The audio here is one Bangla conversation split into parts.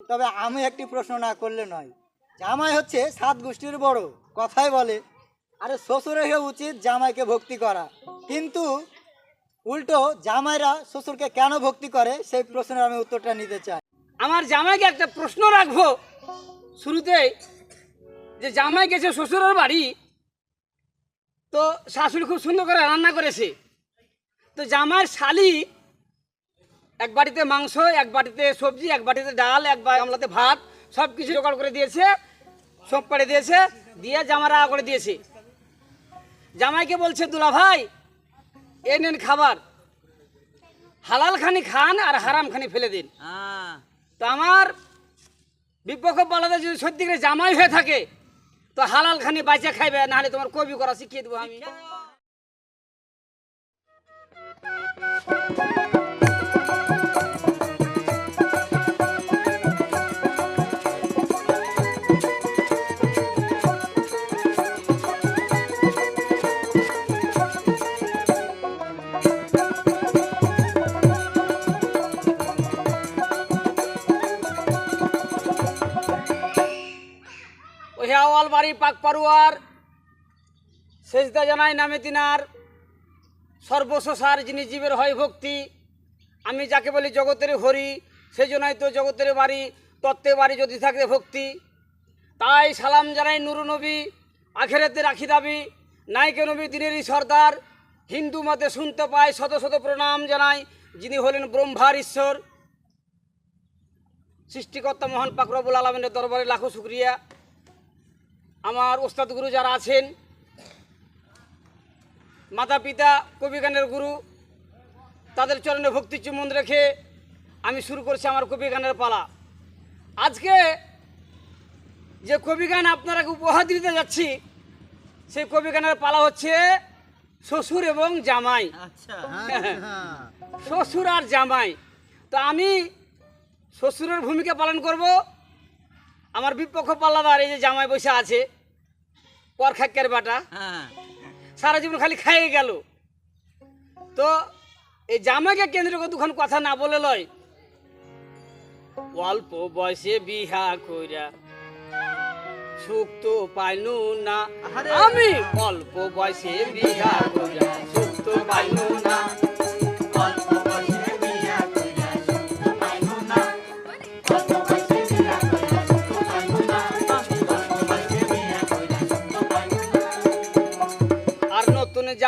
তবে আমি একটি প্রশ্ন না করলে নয়। জামাই হচ্ছে সাত গোষ্ঠীর বড়, কথাই বলে। আরে শ্বশুরের উচিত জামাইকে ভক্তি করা। কিন্তু উল্টো জামাইরা শ্বশুরকে কেন ভক্তি করে, সেই প্রশ্নের আমি উত্তরটা নিতে চাই। আমার জামাইকে একটা প্রশ্ন রাখব। শুরুতেই যে জামাই গেছে শ্বশুরের বাড়ি, তো শাশুড়ি খুব সুন্দর করে রান্না করেছে। তো জামাইয়ের শালি এক বাটিতে মাংস এক বাটিতে সবজি এক বাটিতে ডাল এক গামলাতে ভাত সব কিছু জোগাড় করে দিয়েছে সব পাড়ে দিয়েছে দিয়ে জামারা করে দিয়েছে। জামাইকে বলছে দুলা ভাই এ নেন খাবার। হালাল খানি খান আর হারাম খানি ফেলে দিন। তো আমার বিপক্ষ পালাতে যদি সত্যি করে জামাই হয়ে থাকে তো হালাল খানি বাঁচা খাইবে নাহলে তোমার কবি করা শিখিয়ে দেবো আমি? পাক পারুয়ার, সেজদা জানাই নামে তিনার সর্বসসার যিনি জীবের হয় ভক্তি, আমি যাকে বলি জগতের হরি সেই জন্যই তো জগতের বাড়ি তত্ত্বে বাড়ি যদি থাকে ভক্তি। তাই সালাম জানাই নুরু নবী, আখেরাতে রাখি দাবি নাইকে নবী দিনেরই সর্দার, হিন্দু মতে শুনতে পায় শত শত প্রণাম জানাই, যিনি হলেন ব্রহ্মার ঈশ্বর। সৃষ্টিকর্তা মহান পাকরবুল আলমিনের দরবারে লাখো শুক্রিয়া। আমার ওস্তাদ গুরু যারা আছেন মাতা পিতা কবিগানের গুরু তাদের চরণে ভক্তি চুমন রেখে আমি শুরু করছি আমার কবিগানের পালা। আজকে যে কবিগান আপনারাকে উপহার দিতে যাচ্ছি সেই কবিগানের পালা হচ্ছে শ্বশুর এবং জামাই। আচ্ছা শ্বশুর আর জামাই। তো আমি শ্বশুরের ভূমিকা পালন করব আমার বিপক্ষ পাল্লাদার এই যে জামাই বসে আছে পর খাক্কের বাটা। সারা জীবন খালি খাইয়ে গেল। তো এই জামাইকে কেন্দ্র করে দুখান কথা না বলে লয়। অল্প বয়সে বিহা কইরা সুখ তো পাইনু না। আমি অল্প বয়সে বিহা কইরা সুখ তো পাইনু না।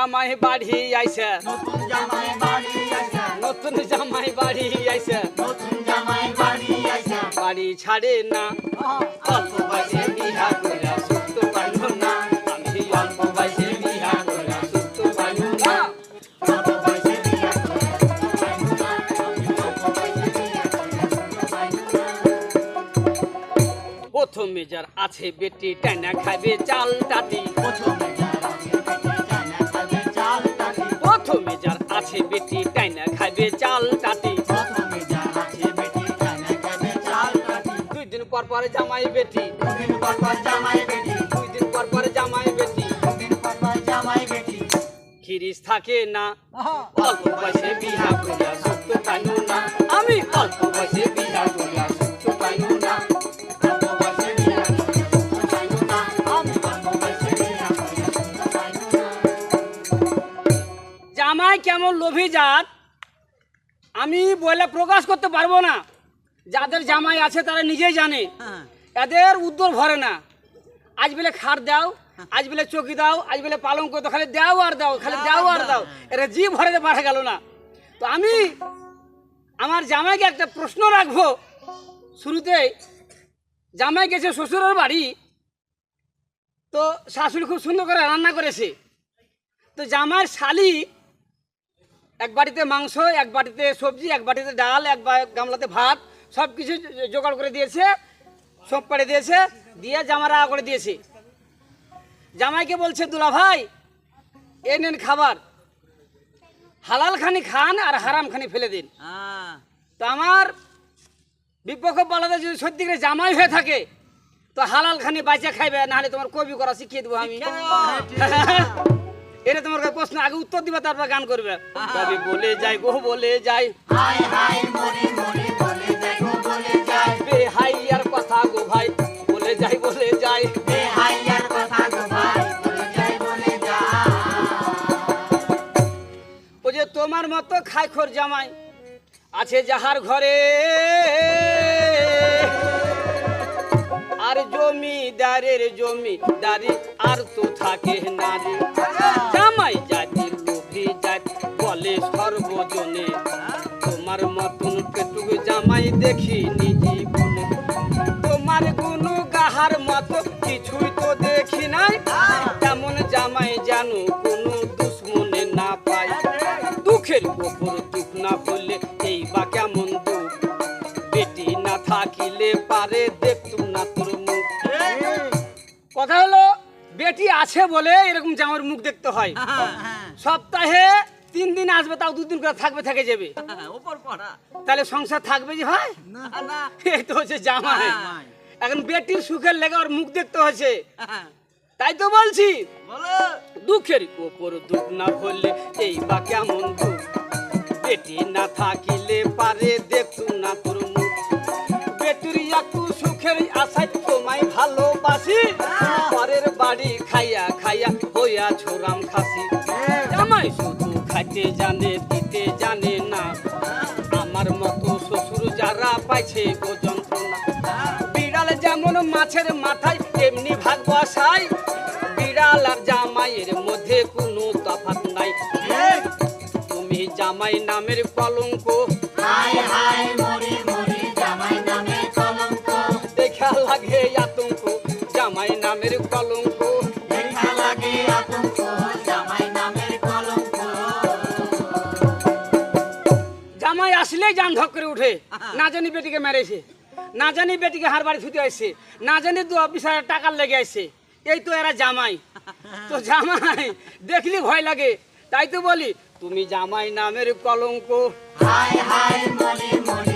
জামাই বাড়ি আইছে। নতুন জামাই বাড়ি আইছে। বাড়ি ছাড়ে না। আছে বেটি, টানা খাবে চাল টাটি থাকে না। অল্প বয়সে বিহা করিয়া সুখ পাইনু না। আমি অল্প বয়সে বিহা করিয়া সুখ পাইনু না। জামাই কেমন লোভী জাত? আমি বলে প্রকাশ করতে পারব না। যাদের জামাই আছে তারা নিজেই জানে। এদের উদ্দর ভরে না। আজ বেলে খাট দাও আজ বেলে চকি দাও আজ বেলে পালং করে দাও খালি দাও আর দাও খালি দাও আর দাও। এটা জি ভরে পাঠা গেল না। তো আমি আমার জামাইকে একটা প্রশ্ন রাখব। শুরুতেই জামাই গেছে শ্বশুরের বাড়ি তো শাশুড়ি খুব সুন্দর করে রান্না করেছে। তো জামাইয়ের শালি এক বাটিতে মাংস এক বাটিতে সবজি এক বাটিতে ডাল এক বা- গামলাতে ভাত সব কিছু জোগাড় করে দিয়েছে সব পাড়ে দিয়েছে দিয়ে জামারা করে দিয়েছে। জামাইকে বলছে দুলা ভাই এ নেন খাবার। হালাল খানি খান আর হারাম খানি ফেলে দিন। তো আমার বিপক্ষ বলাতে যদি সত্যি করে জামাই হয়ে থাকে তো হালাল খানি বাঁচা খাইবে নাহলে তোমার কবি করা শিখিয়ে দেবো আমি। এটা তোমার কাছে প্রশ্ন আগে উত্তর দিবে তারপর গান করবে। তবে বলে যাই গো বলে যাই হাই আর কথা গো ভাই বলে যাই বলে যাই হাই মতো খাইখোর জামাই আছে যাহার ঘরে। আর জমিদারের জমিদারি আর তো থাকে না জামাই জাতির লোভী জাতি, বলে সর্বজনে। তোমার মতন পেটুক জামাই দেখি নিজে। দেখতুম না তোর মুখ। কথা হলো বেটি আছে বলে এরকম জামার মুখ দেখতে হয়। সপ্তাহে তিন দিন আসবে তাও দুদিন করে থাকবে থেকে যাবে। তাহলে সংসার থাকবে যে ভাই? না এই তো হচ্ছে জামাই। এখন বেটির সুখের লেগে ওর মুখ দেখতে হচ্ছে তাই তো বলছি। দুঃখের ওপর দুঃখ না হলে এই বা কেমন দুঃখ? বেটি না থাকিলে পারে দেখতু না তোর মুখ। সুখের আশায় তোমায় ভালোবাসি। পরের বাড়ি খাইয়া খাইয়া হইয়া ছোরাম খাসি। জামাই শুধু খাইতে জানে দিতে জানে না। আমার মতো শ্বশুর যারা পাইছে গো যন্ত্রণা। বিড়াল যেমন মাছের মাথায় তেমনি ভাগ বসায় বিড়াল আর জামাইয়ের মধ্যে কোনো তফাৎ নাই। তুমি জামাই নামের কলঙ্ক। দেখা লাগে আতঙ্ক জামাই নামের কলঙ্ক। জামাই আসলেই জান ধক করে উঠে না জানি বেটিকে মেরেছে না জানি বেটিকে হার বাড়ি আসছে না জানি দু টাকার লেগে আসছে এই তো এরা জামাই। তো জামাই দেখলি ভয় লাগে তাই তো বলি তুমি জামাই নামের কলঙ্ক। দেখা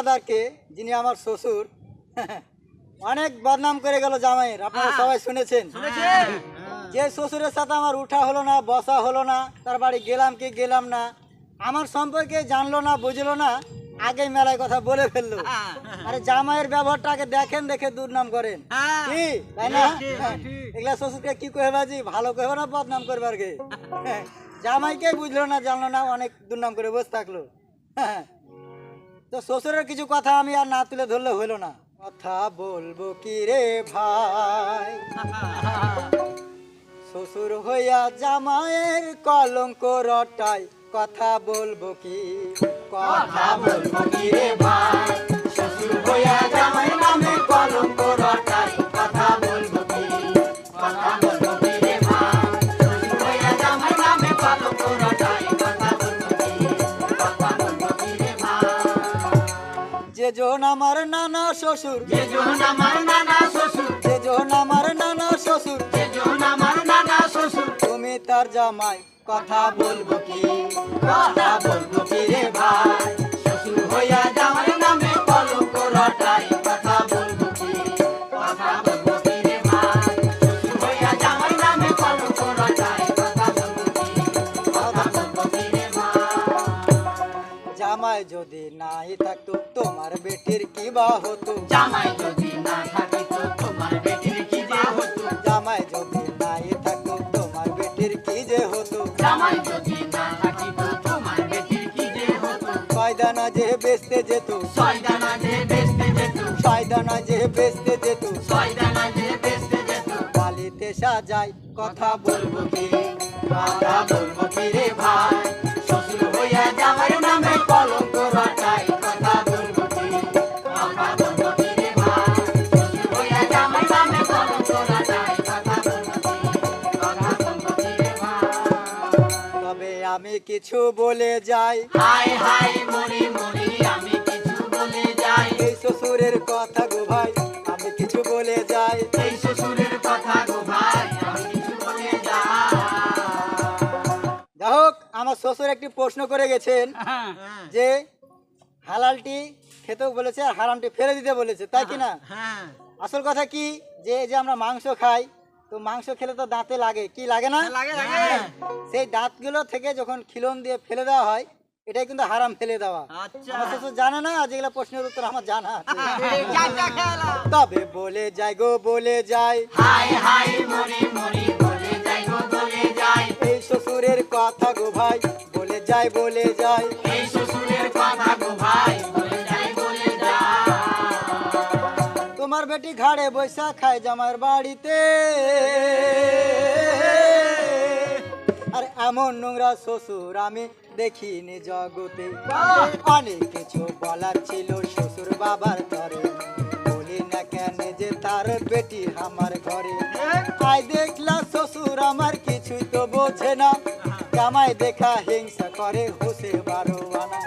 আমার যিনি আমার শ্বশুর অনেক বদনাম করে গেল জামাইয়ের। আপনারা সবাই শুনেছেন। যে শ্বশুরের সাথে আমার উঠা হলো না বসা হলো না তার বাড়ি গেলাম কি গেলাম না আমার সম্পর্কে জানলো না বুঝলো না আগে মেলায় কথা বলে ফেলল। আরে জামাইয়ের ব্যবহারটাকে দেখেন দেখে দুর্নাম করেন। হ্যাঁ। কি? তাই না? হ্যাঁ। এগুলা শ্বশুরকে কি কহে বাজি? ভালো কহে না বদনাম করবার গে হ্যাঁ। জামাইকে বুঝলো না জানলো না অনেক দুর্নাম করে বসে থাকল। হ্যাঁ তো শ্বশুরের কিছু কথা আমি আর না তুলে ধরলে হইল না। কথা বলব কি রে ভাই? শ্বশুর হইয়া জামায়ের কলঙ্ক রটাই, কথা বলব কি? কথা বলব কি রে ভাই? শ্বশুর হইয়া জামাই নামে কলঙ্ক রটাই। যে জন আমার নানা শ্বশুর যে জন আমার নানা শ্বশুর যে জন আমার নানা শ্বশুর যে আমার নানা শ্বশুর। তুমি তার জামাই কথা বলব কি? কথা বলব কি রে ভাই? শ্বশুর হইয়া জামাই নামে কলঙ্ক রটাই। থাকতো তোমার বেটির কি বা হতো? জামাই যদি না থাকিত তোমার বেটির কি বা হতো? জামাই যদি নাই থাকতো তোমার বেটির কি যে হতো? জামাই যদি না থাকিত তোমার বেটির কি যে হতো? ফায়দানা যে বেচতে যেত ছয়দানা যে বেচতে যেত ফায়দানা যে বেচতে যেত ছয়দানা যে বেচতে যেত। বালিতে সাজাই কথা বলব কি? কথা বলব কি রে? কিছু বলে যাই। হাই হাই মরি মরি আমি কিছু বলে যাই। এই শ্বশুরের কথা গো ভাই আমি কিছু বলে যাই। এই শ্বশুরের কথা গো ভাই আমি কিছু বলে যাই। আমার শ্বশুর একটি প্রশ্ন করে গেছেন হ্যাঁ। যে হালালটি খেতেও বলেছে আর হারামটি ফেলে দিতে বলেছে তাই কি না? হ্যাঁ। আসল কথা কি? যে যে আমরা মাংস খাই তো মাংস খেলে তো দাঁতে লাগে। কি লাগে না? লাগে, লাগে। হ্যাঁ। সেই দাঁতগুলো থেকে যখন খিলন দিয়ে ফেলে দেওয়া হয় এটাই কিন্তু হারাম ফেলে দেওয়া। আচ্ছা। আমার জানে না যেগুলো প্রশ্নের উত্তর আমার জানা তবে বলে যাই গো বলে যাই। এই শ্বশুরের কথা গো ভাই বলে যাই বলে যাই। এই শ্বশুরের কথা বেটি ঘাড়ে বৈশা খায় জামার বাড়িতে। আর এমন নোংরা শ্বশুর আমি দেখিনি জগতে। অনেক কিছু বলার ছিল শ্বশুর বাবার তরে বলি না কেন যে তার বেটি আমার ঘরে। আই দেখলা শ্বশুর আমার কিছুই তো বোঝে না। জামাই দেখা হিংসা করে হুসে বারো আনা।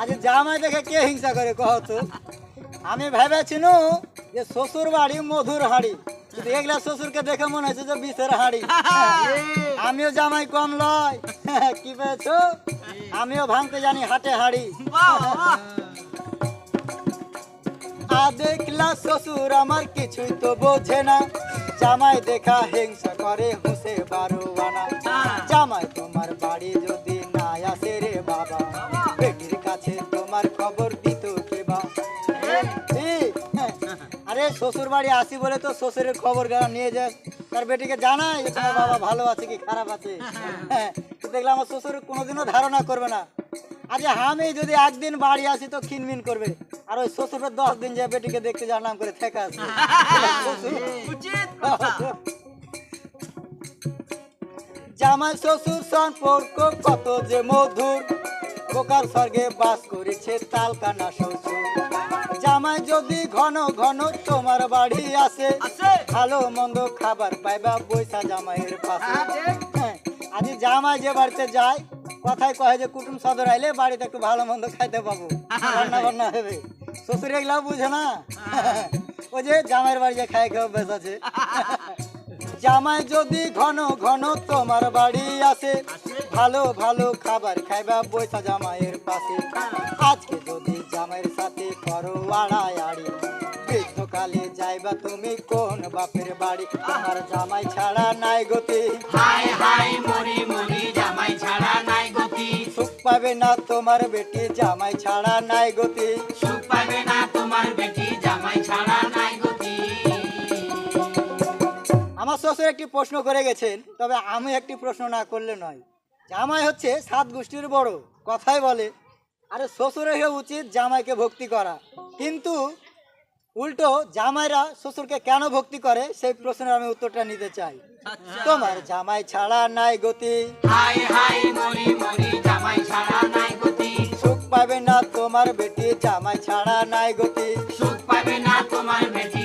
আচ্ছা জামাই দেখে কে হিংসা করে কহ আমি ভেবেছিনু যে শ্বশুর বাড়ি মধুর হাড়ি। এগুলা শ্বশুরকে দেখে মনে হচ্ছে যে বিষের হাড়ি। আমিও জামাই কম লয়। কি পেয়েছ? আমিও ভাঙতে জানি হাটে হাড়ি। আ দেখলা শ্বশুর আমার কিছুই তো বোঝে না। জামাই দেখা হিংসা করে হুসে বারো আনা জামাই তোমার বাড়ি যদি না আসে রে বাবা। বেটির কাছে তোমার খবর আরে শ্বশুর বাড়ি আসি বলে তো শ্বশুরের খবর গেলা নিয়ে যায় তার বেটিকে জানাই যে তোমার বাবা ভালো আছে কি খারাপ আছে? হ্যাঁ দেখলে আমার শ্বশুর কোনোদিনও ধারণা করবে না। আচ্ছা আমি যদি একদিন বাড়ি আসি তো খিনমিন করবে। আর ওই শ্বশুরের দশ দিন যে বেটিকে দেখতে যাওয়ার নাম করে থেকে আসবে জামাই শ্বশুর সম্পর্ক কত যে মধুর। বোকার স্বর্গে বাস করেছে তালকানা শ্বশুর। জামাই যদি ঘন ঘন তোমার বাড়ি আসে ভালো মন্দ খাবার পাইবা পয়সা জামাইয়ের পাশে। হ্যাঁ, আজ জামাই যে বাড়িতে যায় কথায় কয় যে কুটুম সদর আইলে বাড়িতে একটু ভালো মন্দ খাইতে পাবো। রান্না বান্না হবে। শ্বশুর এগুলাও বুঝে না? ওই যে জামাইয়ের বাড়ি যে খাই খেয়ে অভ্যেস আছে। জামাই যদি ঘন ঘন তোমার বাড়ি আসে ভালো ভালো খাবার খাইবা বৈশা জামাইয়ের পাশে। আজকে যদি জামাইয়ের সাথে করো আড়াই আড়ি বৃদ্ধকালে যাইবা তুমি কোন বাপের বাড়ি? আমার জামাই ছাড়া নাই গতি। হাই হাই মরি মরি জামাই ছাড়া নাই গতি। সুখ পাবে না তোমার বেটি জামাই ছাড়া নাই গতি। সুখ পাবে না তোমার বেটি জামাই ছাড়া নাই শ্বশুর একটি প্রশ্ন করে গেছেন তবে আমি একটি প্রশ্ন না করলে নয়। জামাই হচ্ছে সাত গোষ্ঠীর বড় কথাই বলে আরে শ্বশুরের উচিত জামাইকে ভক্তি করা। কিন্তু উল্টো জামাইরা শ্বশুরকে কেন ভক্তি করে সেই প্রশ্নের আমি উত্তরটা নিতে চাই। তোমার জামাই ছাড়া নাই গতি। সুখ পাবে না তোমার বেটি জামাই ছাড়া নাই গতি। সুখ পাবে না তোমার বেটি